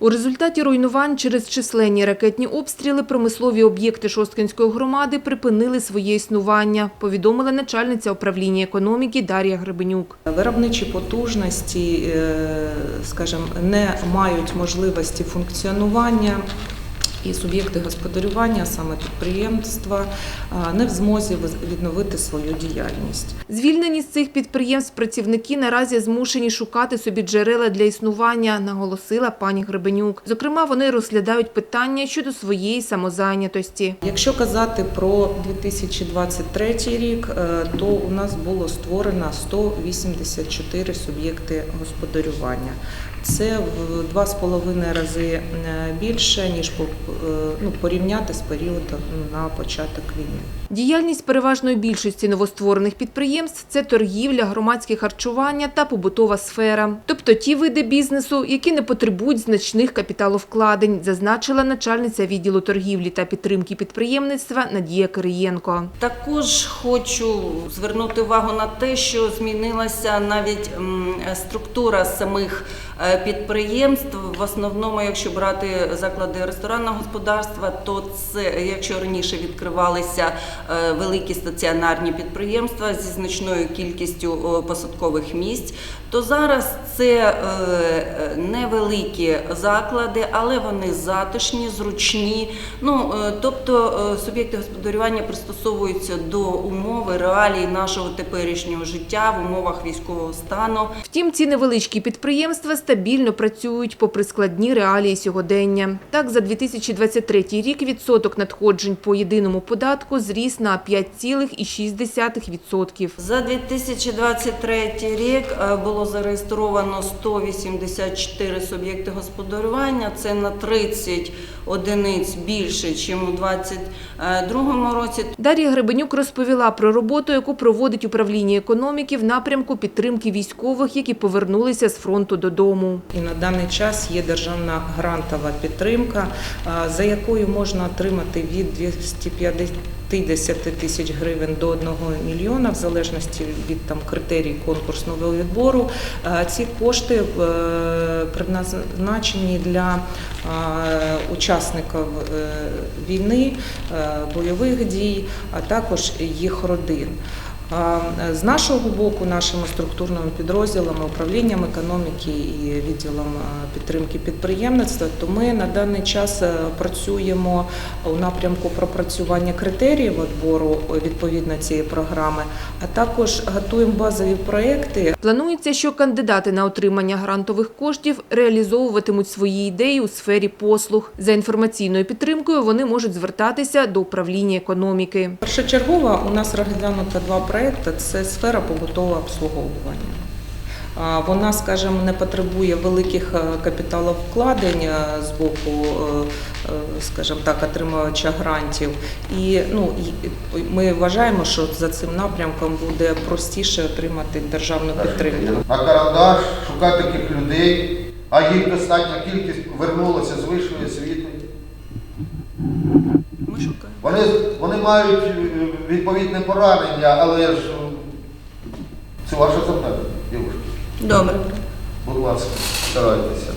У результаті руйнувань через численні ракетні обстріли промислові об'єкти Шосткинської громади припинили своє існування, повідомила начальниця управління економіки Дар'я Гребенюк. Виробничі потужності, е, скажімо, не мають можливості функціонування. І суб'єкти господарювання, саме підприємства, не в змозі відновити свою діяльність. Звільнені з цих підприємств працівники наразі змушені шукати собі джерела для існування, наголосила пані Гребенюк. Зокрема, вони розглядають питання щодо своєї самозайнятості. Якщо казати про 2023 рік, е, то у нас було створено 184 суб'єкти господарювання. Це в два з половиною рази е, більше ніж по- е, ну, порівняти з періодом на початок війни. Діяльність переважної більшості новостворених підприємств це торгівля, громадське харчування та побутова сфера, тобто ті види бізнесу, які не потребують значних капіталовкладень, зазначила начальниця відділу торгівлі та підтримки підприємництва Надія Кириєнко. Також хочу звернути увагу на те, що змінилася навіть структура самих е, підприємств. В основному, якщо брати заклади ресторанного господарства, то це якщо раніше відкривалися е, великі стаціонарні підприємства зі значною кількістю посадкових місць, то зараз це е, невеликі заклади, але вони затишні, зручні. Ну е, тобто суб'єкти господарювання пристосовуються до умови реалій нашого теперішнього життя в умовах військового стану. Втім, ці невеличкі підприємства стабільно працюють попри складні реалії сьогодення. Так, за 2023 рік відсоток надходжень по єдиному податку зріс на 5,6%. За 2023 рік е, було зареєстровано 184 суб'єкти господарювання. Це на 30 одиниць більше, ніж у 2022 році. Дар'я Гребенюк розповіла про роботу, яку проводить управління економіки в напрямку підтримки військових, які повернулися з фронту додому. І на даний час є державна грантова підтримка, за якою можна отримати від 250 тисяч гривень до 1 мільйона, в залежності від там критерій конкурсного відбору. Ці кошти е, предназначені для учасників е, війни, е, бойових дій, а також їх родин. З нашого боку, нашими структурними підрозділами, управлінням економіки і відділом підтримки підприємництва, то ми на даний час е, працюємо у напрямку пропрацювання критеріїв відбору е, відповідно цієї програми, а також готуємо базові проекти Планується, що кандидати на отримання грантових коштів реалізовуватимуть свої ідеї у сфері послуг. За інформаційною підтримкою вони можуть звертатися до управління економіки. Першочергово у нас розглянуто два проекти. Це сфера побутового обслуговування. Вона, скажімо, не потребує великих е, капіталовкладень е, з боку, е, скажімо так, отримувача грантів. І ну, і ми вважаємо, що за цим напрямком буде простіше отримати державну підтримку. на карандаш, шукати таких людей, а їх достатня кількість вернулася з вищої освіти. Ми шукаємо. Вони, вони мають відповідне поранення, але ж це ваше завдання, дівчата. Добре. Будь ласка, старайтеся.